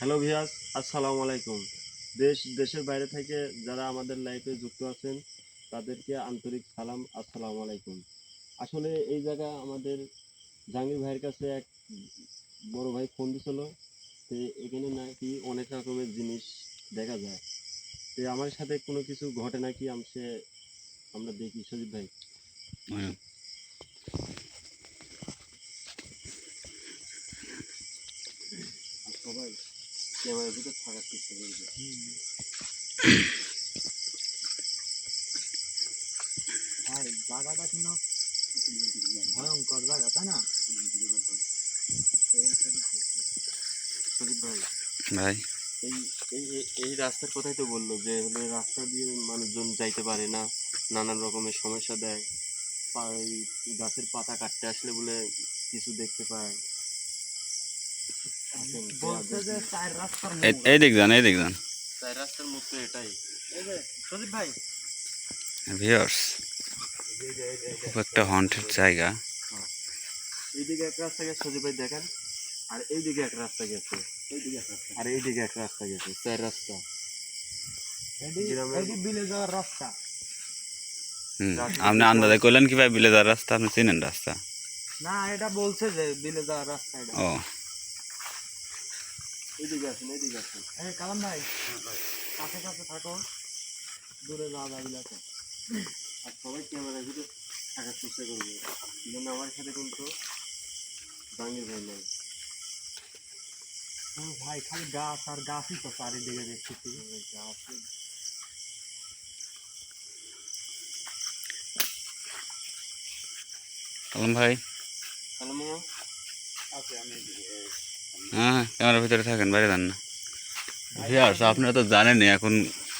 Hello ভিয়াস আসসালামু আলাইকুম। দেশ, দেশের বাইরে থেকে যারা আমাদের লাইফে যুক্ত আছেন, তাদেরকে আন্তরিক সালাম, আসসালামু আলাইকুম। আসলে এই জায়গা আমাদের জাহাঙ্গীর ভাইয়ের কাছে এক বড় ভাই ফোন দিছিল, তো এখানে নাকি অনেক রকমের জিনিস দেখা যায়। তো আমার সাথে কোনো কিছু ঘটে নাকি? আমি সে আমরা দেখি, সজীব ভাই হুম। আর সবাই ক্যামেরার ভিতর থাকার জায়গাটা কিন্তু ভয়ঙ্কর জায়গা তাই না? ভাই এই- এই রাস্তার কথাই তো বলল যে হলো রাস্তা দিয়ে মানুষজন যাইতে পারে না নানান রকমের সমস্যা দেয় গাছের পাতা কাটতে আসলে বলে কিছু দেখতে পায় এখন যে বলছে যে আগে- চার রাস্তার এই মোড়। এই খুব একটা হন্টেড জায়গা এইদিকে এক রাস্তা গেছে সজীব ভাই দেখেন আর এইদিকে এক রাস্তা গেছে। আর এইদিকে এক রাস্তা গেছে চার রাস্তা আপনি আন্দাজে করলেন কি ভাই বিলে যাওয়ার রাস্তা আপনি চিনেন রাস্তা না এটা বলছে যে বিলে যাওয়ার রাস্তা ও এইদিকে আসেন এইদিকে আসেন। এই কালাম ভাই কাছে কাছে থাকো। দূরে যাওয়া যাবে না আর সবাই ক্যামেরার ভিতরে থাকার চেষ্টা করবে। যেন আমার সাথে কিন্তু জাহাঙ্গীর ভাই নাই। ও ভাই খালি গাছ আর গাছই তো চারিদিকে দেখতেছি। গাছ। ভাই। মামা? হ্যাঁ ক্যামেরার ভিতরে থাকেন, বাইরে যান না। ভিউয়ার্স আপনারা তো জানেনই এখন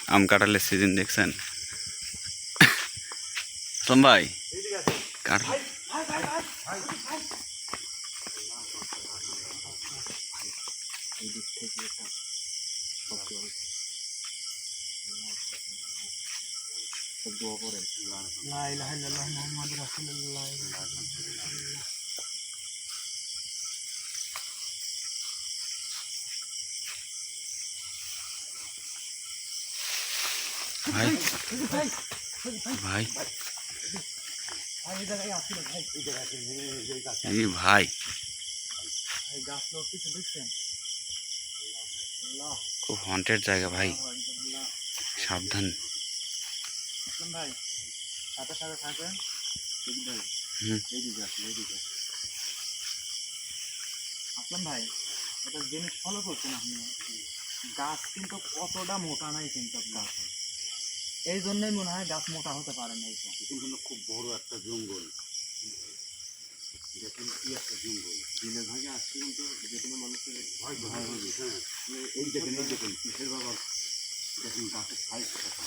আম কাঁঠালের সিজন দেখছেন? সালাম ভাই, কাঁঠাল দোয়া করেন লা ইলাহা ইল্লাল্লাহ মুহাম্মাদুর রাসূলুল্লাহ ভাই ভাই ভাই ভাই এই জায়গায় আসছিল ভাই এই জায়গায় আসছিল, এই- এই- এই গাছ। এই ভাই এই গাছ লড়তেছে দেখছেন আল্লাহ খুব হন্টেড জায়গা ভাই সাবধান ভাই ভাই আসলাম ভাই একটা জিনিস ফলো করছেন আপনি গাছ কিন্তু কতটা মোটা নাই কিন্তু একটা এই জন্যই মনে হয় গাছ মোটা হতে পারে না এই তো। এখানে খুব বড় একটা জঙ্গল। দেখুন কি একটা জঙ্গল? দিনের ভাগে আসছে কিন্তু যে কোনো মানুষের ভয় ভয় হবে হ্যাঁ। এই দেখেন এই দেখেন। কিসের বাবা? দেখুন গাছের সাইজ দেখুন।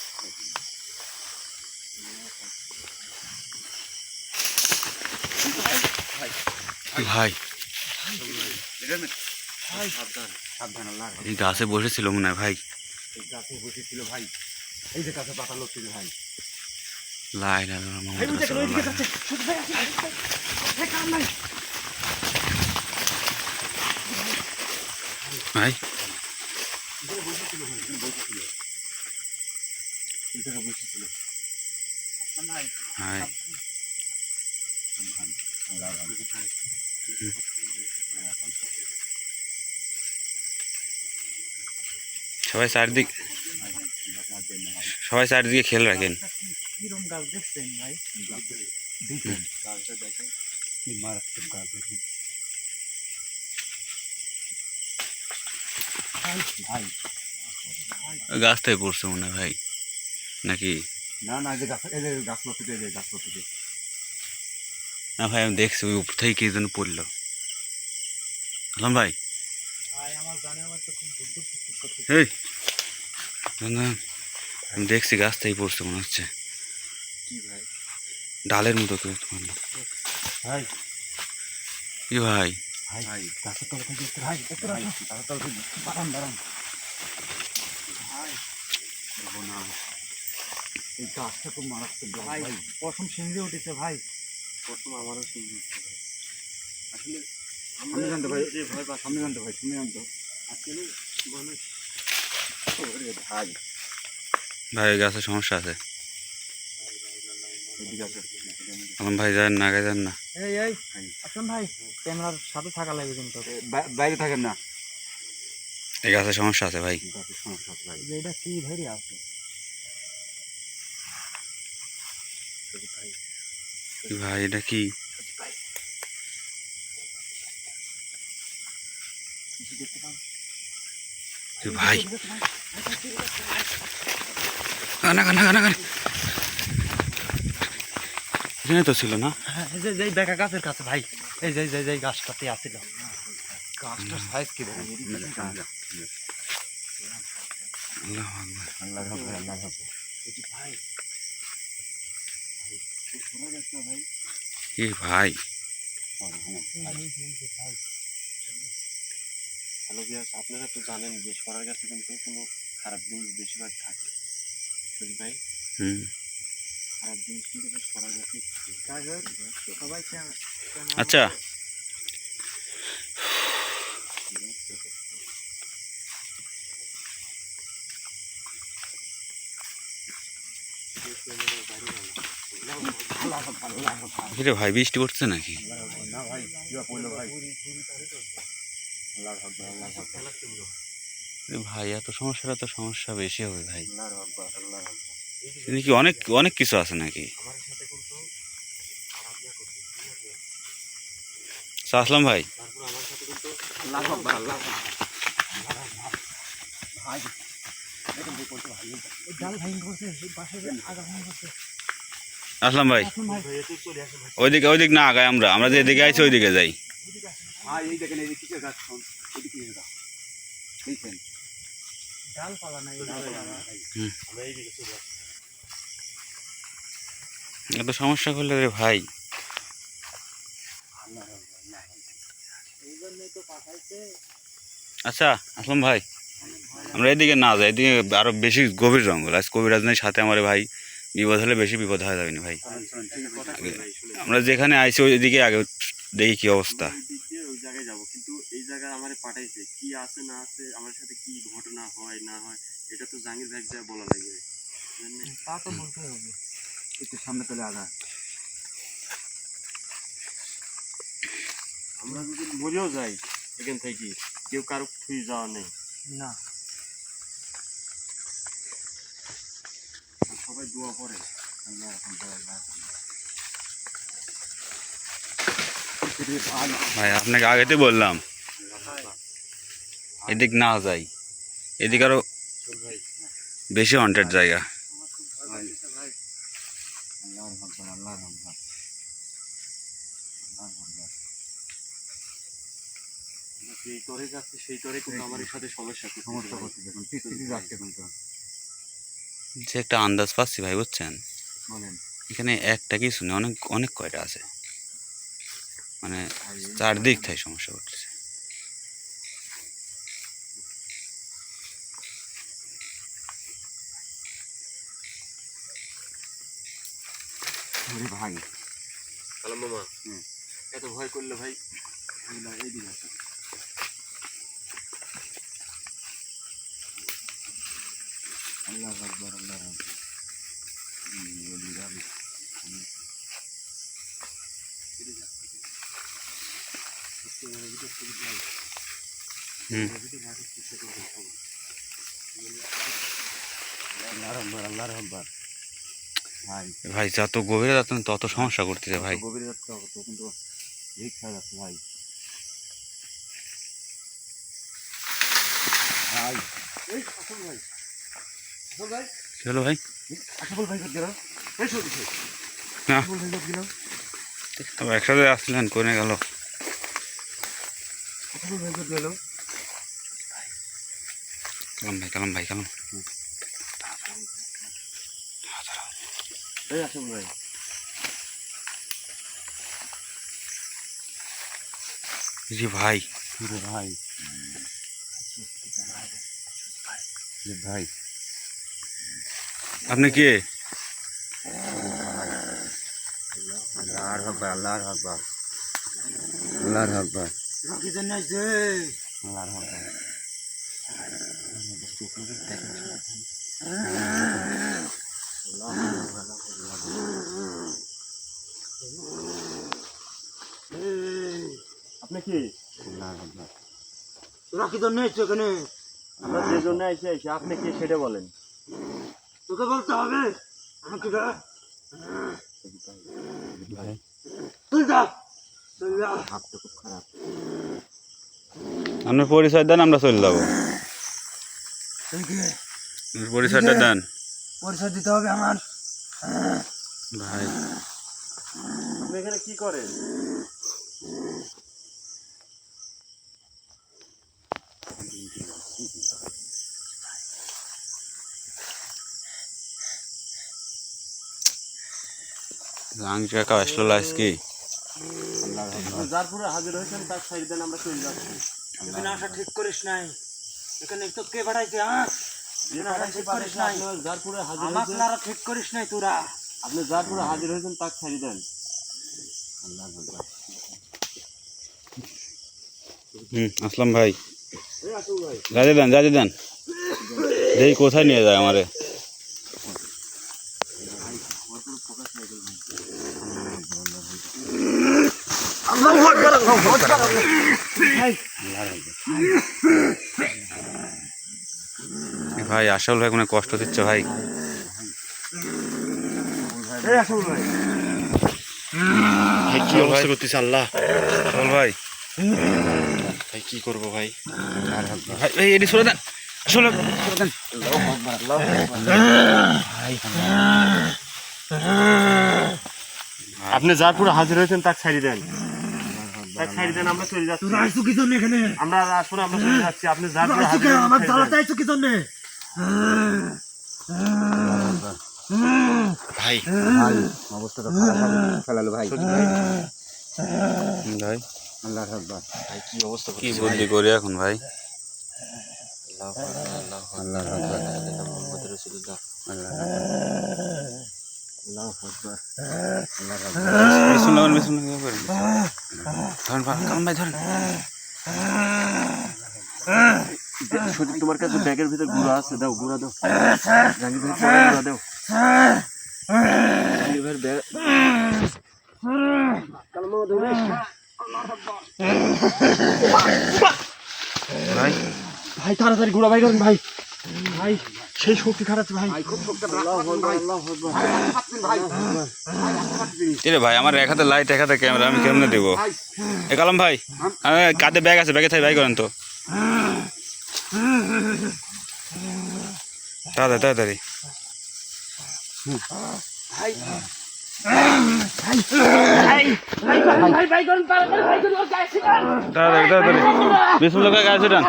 ভাই। ভাই। সাবধান। সাবধান এই গাছে বসেছিল মনে হয় ভাই। এই গাছে বসেছিল ভাই। এই যে গাছে পাতা লড়ছিল ভাই। লাই লাই। ভাই এখানে বসেছিল সবাই চারদিকে খেয়াল রাখেন। কিরম গাছ দেখছেন ভাই? দেখুন গাছটা দেখেন কি মারাত্মক গাছ দেখুন ভাই ভাই ওই গাছটাই পড়ছে মনে ভাই। নাকি? না না এই যে গাছ এই যে গাছ লড়ছে যে গাছ লড়ছে না ভাই আমি দেখছি ওই উপর থেকে কি যেন পড়ল। আলাম ভাই। আমার খুব এই না, আমি দেখছি গাছ গাছটাই পড়ছে মনে হচ্ছে। ভাই? ডালের মতো করে পড়ল ভাই। ভাই? ভাই ভাই গাছের তলা থেকে একটু ভাই একটু ভাই। গাছের তলা থেকে দাঁড়ান দাঁড়ান। ভাই। দেখো না। এই গাছটা খুব মারাত্মক ভাই। ভাই। সিংড়ে উঠেছে ভাই। আমারও আসলে জানতে ভাই। সামনে জানতে ভাই। সামনে জানতো। আসলে মানুষ ওরে ভাই। ভাই গাছের সমস্যা আছে। এখন ভাই যান না আগে যান না। এই এই আসুন ভাই ক্যামেরার সাথে থাকা লাগবে কিন্তু। বাইরে থাকেন না। এই গাছের সমস্যা আছে ভাই। সমস্যা আছে ভাই। এটা কি ভেরি আছে? ভাই এটা কি? ভাই। এখানে তো ছিল না? হ্যাঁ, এই যে যে গাছের কাছে ভাই। এই যে যে যে গাছটাতে আছিল। গাছটার সাইজ কি আল্লাহ আল্লাহ আল্লাহ ভাই। শোনা যাচ্ছে না ভাই কি ভাই হ্যালো বিয়াস আপনারা তো জানেন যে সরার গাছে কিন্তু কোনো খারাপ জিনিস বেশিরভাগ থাকে। বুঝলি ভাই। আচ্ছা। কিরে ভাই বৃষ্টি পড়ছে নাকি? না ভাই ভাই? ভাই এত সমস্যাটা তো সমস্যা বেশি হবে ভাই। আল্লাহর হকবার আল্লাহর হকবার এখানে কি অনেক অনেক কিছু আছে নাকি? আচ্ছা, আসলাম ভাই। দেখুন আসলাম ভাই। ওইদিকে ওইদিকে না আগায় আমরা। আমরা যেদিকে আইছি ওইদিকে যাই। ভাই এই দেখেন এই যে কিসের গাছ শোন এত সমস্যা করলে রে ভাই। আচ্ছা আসলাম ভাই। আমরা এদিকে না যাই এদিকে আরও বেশি গভীর জঙ্গল। আজ কবিরাজ নেই সাথে আমার ভাই বিপদ হলে বেশি বিপদ হয়ে যাবে না ভাই। ভাই, শুনুন। আমরা যেখানে আইছি ওইদিকে আগে দেখি কি অবস্থা। জায়গায় যাব। কিন্তু এই জায়গায় আমারে পাঠাইছে কি আছে না আছে আমার সাথে কি ঘটনা হয় না হয় এটা তো জাহাঙ্গীর ভাই যা বলা লাগবে। তা তো বলতে হবে। একটু সামনে চলে আগা আমরা যদি মরেও যাই এখান থেকে কেউ কারও থুই যাওয়া নেই। না। সবাই দোয়া পড়ে। আল্লাহ আলহামদুলিল্লাহ ভাই আপনাকে আগেতে বললাম। এদিক না যাই। এদিক আরও বেশি হন্টেড জায়গা। তরে যাচ্ছি সেই তরে কিন্তু আমার সাথে সমস্যা সমস্যা করতে দেখুন পিছিয়ে যাচ্ছে কিন্তু যে একটা আন্দাজ পাচ্ছি ভাই বুঝছেন? বলেন। এখানে একটা কিছু নেই অনেক অনেক কয়টা আছে? মানে চারদিক থেকে সমস্যা করতেছে। ওরে ভাই। সালাম মামা। এত ভয় করলে ভাই এইদিকে আছে আল্লাহ আকবার আল্লাহ আকবার হুম, বলি রাবি। হুম। কেটে যা, কেটে যা। সত্যি আমার ভিতর থেকে যাই। হুম আমার ভিতর রাখার চেষ্টা করবেন সবাই। আল্লাহর আকবার আল্লাহর আকবার ভাই যত গভীরে যাচ্ছেন তত সমস্যা করতেছে ভাই। গভীরে যাচ্ছে কিন্তু রিক্স যাচ্ছে ভাই। ভাই এই আসল ভাই। আসল ভাই। কি হলো ভাই? গেল সব কিছু না। আসল ভাই গেল আবার একসাথে আসলেন কোনে গেল আসল ভাই গেল কালাম ভাই কালাম ভাই কালাম আসল ভাই। জি ভাই। রে ভাই। রে ভাই। আপনি কে? আল্লাহর হকবার আল্লাহর হকবার আল্লাহর হকবার কি জন্য আইছে আপনি কি? তোরা কি জন্য এসছো এখানে। আমরা যে জন্য এসে এসে আপনি কি সেটা বলেন? তোকে বলতে হবে। আমাকে তুই যা। হাতটা খুব খারাপ আপনার পরিচয় দেন আমরা চলে যাব। পরিচয়টা দেন। পরিচয় দিতে হবে আমার। ভাই। আপনি এখানে কি করেন? জাহাঙ্গীর কাকা আসলো আজকে আপনি যার পরে হাজির হয়েছেন তার সাইড দেন আমরা চলে যাচ্ছি। এখানে আসা ঠিক করিস নাই। এখানে তো কে বাড়াইছে হ্যাঁ ঠিক করিস নাই। যার পরে হাজির আমার ঠিক করিস নাই তোরা। আপনি যার পরে হাজির হয়েছেন দেন। হুম আসলাম ভাই। এই রাজে দেন রাজে দেন। দেখি কোথায় নিয়ে যায় আমারে? ভাই আসল ভাই কোনো কষ্ট দিচ্ছে ভাই? কি অবস্থা করতেছে আল্লাহ? আসল ভাই? ভাই কি করব ভাই? এটি সরে দেন। আসলে সরে দেন আপনি যার পুরো হাজির হয়েছেন তাকে ছাড়ি দেন। ছাড়ি দেন আমরা চলে যাচ্ছি। আসছো কি জন্য এখানে? আমরা আসলে আমরা চলে যাচ্ছি। আপনি আসছো হাজির কেন আমার জ্বালাতে। আইছো কি জন্য? ভাই অবস্থাটা খারাপ হবে। ফেলালো ভাই। ভাই। আল্লাহ আকবার ভাই কি অবস্থা কি বুদ্ধি করি এখন ভাই? আল্লাহ আকবার আল্লাহ আকবার। বিসমিল্লাহ বলেন, তোমার কাছে ব্যাগের ভিতর গুঁড়া আছে দাও গুঁড়া দাও। জাহাঙ্গীর ভাই গুঁড়া দাও। জাহাঙ্গীর ভাইয়ের ব্যাগ কালমা ধরে ভাই ভাই তাড়াতাড়ি ঘোড়া ভাই করেন ভাই। ভাই সেই শক্তি খারাপ ভাই। ভাই খুব শক্ত আল্লাহু আকবার, আল্লাহু আকবার। ভাই এরে ভাই। আমার এক হাতে লাইট এক হাতে ক্যামেরা আমি কেমনে দেব? এ কালাম ভাই আহ, কাঁধে ব্যাগ আছে ব্যাগে থাই ভাই করেন তো। তাড়াতাড়ি তাড়াতাড়ি। বিসমুল্লাহ কাকা আছে ডান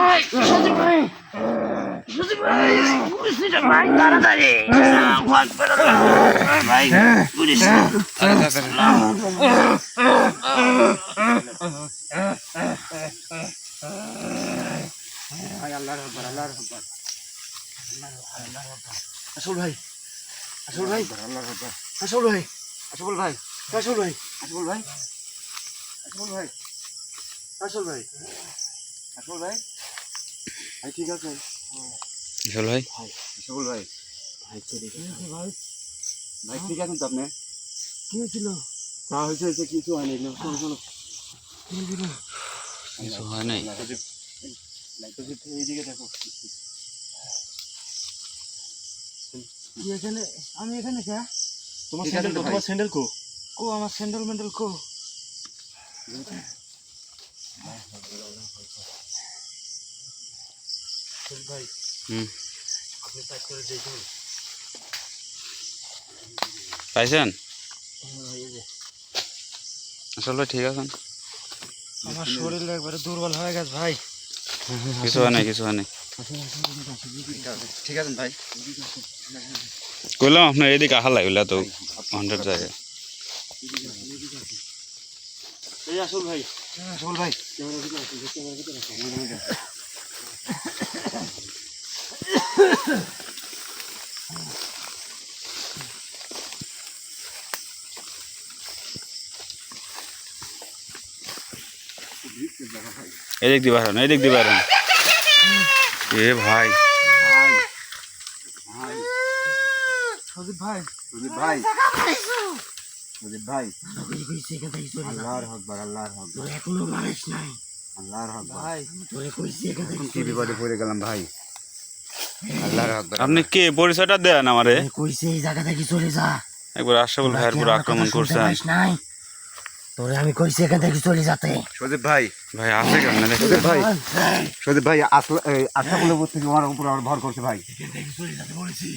আসল ভাই আসল ভাই আসল ভাই আসল ভাই আসল ভাই আসল ভাই আসল ভাই আসল ভাই আসল ভাই, ঠিক আছে। চল ভাই? আসল ভাই। ভাই চলে ভাই ঠিক আছেন তো আপনি? কি হয়েছিল? তা হয়েছে হয়েছে কিছু হয়নি। শোনো শোনো কিছু হয় নাই। এইদিকে দেখো। এখানে? আমি এখানে কে? তোমার স্যান্ডেল। তোমার স্যান্ডেল কো? কো আমার স্যান্ডেল মেন্ডেল কো ভাই হুম। আপনি প্যাক করে দেখুন পাইছেন? আসল ভাই ঠিক আছেন। আমার শরীর একবারে দুর্বল হয়ে গেছে ভাই। কিছু হয় নাই কিছু হয় নাই। ঠিক আছেন ভাই? কইলাম আপনার এদিকে আহা লাগলে তো হান্ড্রেড জায়গায়। আসল ভাই। আসল ভাই। এদিক দিয়ে বাইরন এদিক দিয়ে বাইরন এ ভাই। ভাই ভাই। সুদীপ ভাই। সুদীপ ভাই। আল্লাহর হকবার আল্লাহর হকবার এখনও মারিস নাই। আল্লাহর হকবার ভাই। তোরে কইছি কি বিপদে পড়ে গেলাম ভাই? আপনি কে? পরিচয়টা দেন আমারে। কইছি এই জায়গা থেকে চলে যা। একবার আশরাফুল ভাইয়ের উপর আক্রমণ করছেন? নাই? তোরে আমি কইছি এখান থেকে চলে যাতে সুদীপ ভাই। ভাই আছে কেমন? ভাই। সুদীপ ভাই উপর থেকে আমার উপর আমার ভর করছে ভাই। এখান থেকে চলে যাতে বলেছি।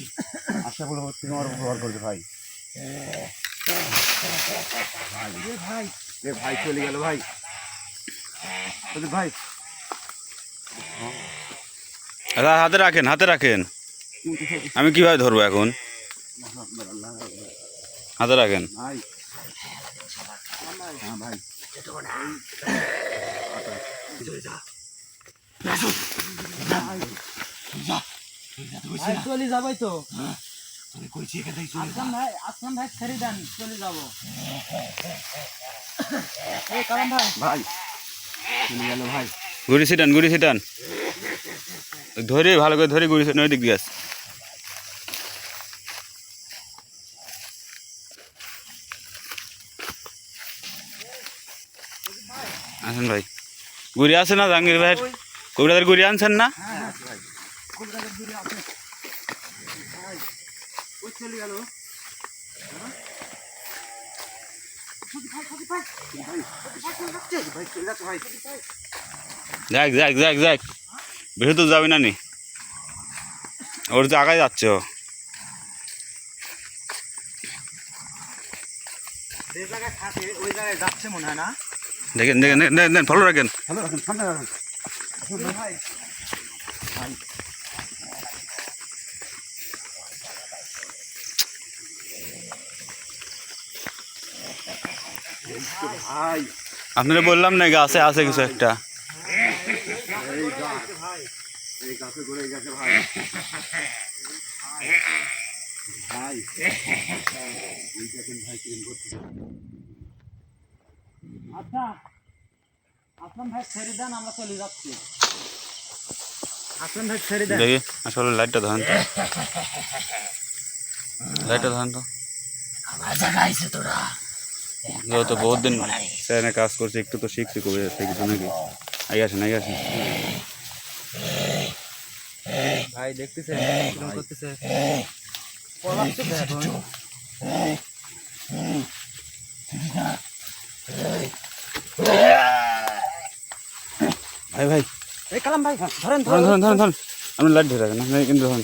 উপর থেকে আমার উপর ভর করছে ভাই। ভাই। ভাই চলে গেল ভাই। সুদীপ ভাই। হাতে রাখেন হাতে রাখেন। আমি কীভাবে ধরবো এখন? হাতে রাখেন। চলে যাবাই তো তোরে কইছি এখান থেকে চলে ভাই আসলাম ভাই ছেড়ে দেন চলে যাব এই কালাম ভাই ভাই চলে গেল ভাই। গুড়ি ছিটান গুড়ি ছিটান। ধরে, ভালো করে ধরে ছিটান ওই দিক দিয়ে আস। আসেন ভাই। গুড়ি আছে না, জাহাঙ্গীর ভাইয়ের কবিরাদের গুড়ি আনছেন না? যাক যাক যাক যাক। বেশি তো যাবি না নি? ওর তো আগায় যাচ্ছ যাচ্ছে মনে দেখেন দেখেন দেখেন, রাখেন। ভালো রাখুন সামনে রাখুন। ভাই ভাই। আপনারা বললাম না গাছে আছে কিছু একটা এই গাছ এই গাছে ঘুরে গেছে ভাই। ভাই। এই দেখেন ভাই কিরম করছে। আচ্ছা আসলাম ভাই ছেড়ে দেন আমরা চলে যাচ্ছি। আসলাম ভাই ছেড়ে দেন। দেখি আসলে লাইটটা ধরেন তো। লাইটটা ধরেন তো। আমার জায়গা আইছে তোরা। যেহেতু বহুত দিন স্যানে কাজ করছে একটু তো শিখছি কবে যাচ্ছে নাকি? আগে আসেন আগে আসেন। ভাই দেখতেছে কীরকম করতেছে। ভাই ভাই। এই কালাম ভাই ধরেন ধরেন ধরেন ধরেন ধরেন আপনি লাইট ধরে রাখেন আপনি কিন্তু ধরেন।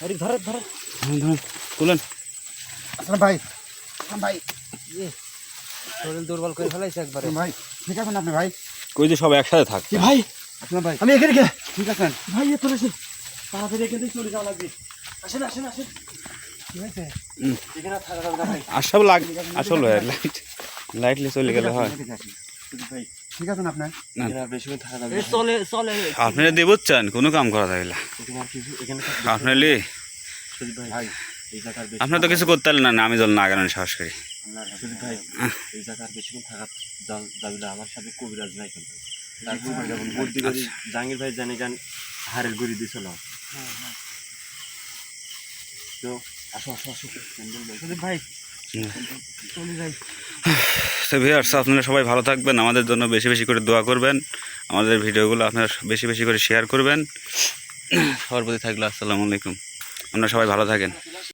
ধরে ধরে ধরে ধরেন। ধরেন তুলেন। আসলাম ভাই। আসলাম ভাই। শরীর দুর্বল করে ফেলাইছে একবারে। ভাই ঠিক আছেন আপনি ভাই? কই যে সব একসাথে থাক। ভাই? আসলাম ভাই। আমি এখানে কে? ঠিক আছেন? ভাই এ তোরেছে তাড়াতাড়ি এখান থেকে চলে যাওয়া লাগবে। আসেন আসেন আসেন। কি হয়েছে এখানে থাকা যাবে না ভাই আসল লাগ আসল লাইট লাইটলি চলে গেলে হয়। ঠিক আছে ঠিক আপনার? না। চলে চলে। কোনো কাম করা যাবে না। এখানে আর কিছু এখানে আপনারলি সুদীপ ভাই ভাই এই জায়গার বেশি আপনার তো কিছু করতে পারলেন না আমি জল না কেন সাহস করি। ভাই এই জায়গার বেশিক্ষণ থাকা যাবে না আমার সাথে কবিরাজ নাই কিন্তু। বুদ্ধি করি জাহাঙ্গীর ভাই জানি গান হাড়ের গুড়ি দিছিল তো আসো আসো আসো সুদীপ ভাই চলে যাই। তো ভিউয়ার্স আপনারা সবাই ভালো থাকবেন আমাদের জন্য বেশি বেশি করে দোয়া করবেন আমাদের ভিডিওগুলো আপনারা বেশি বেশি করে শেয়ার করবেন। সবার প্রতি থাকলে আসসালামু আলাইকুম। আপনারা সবাই ভালো থাকেন।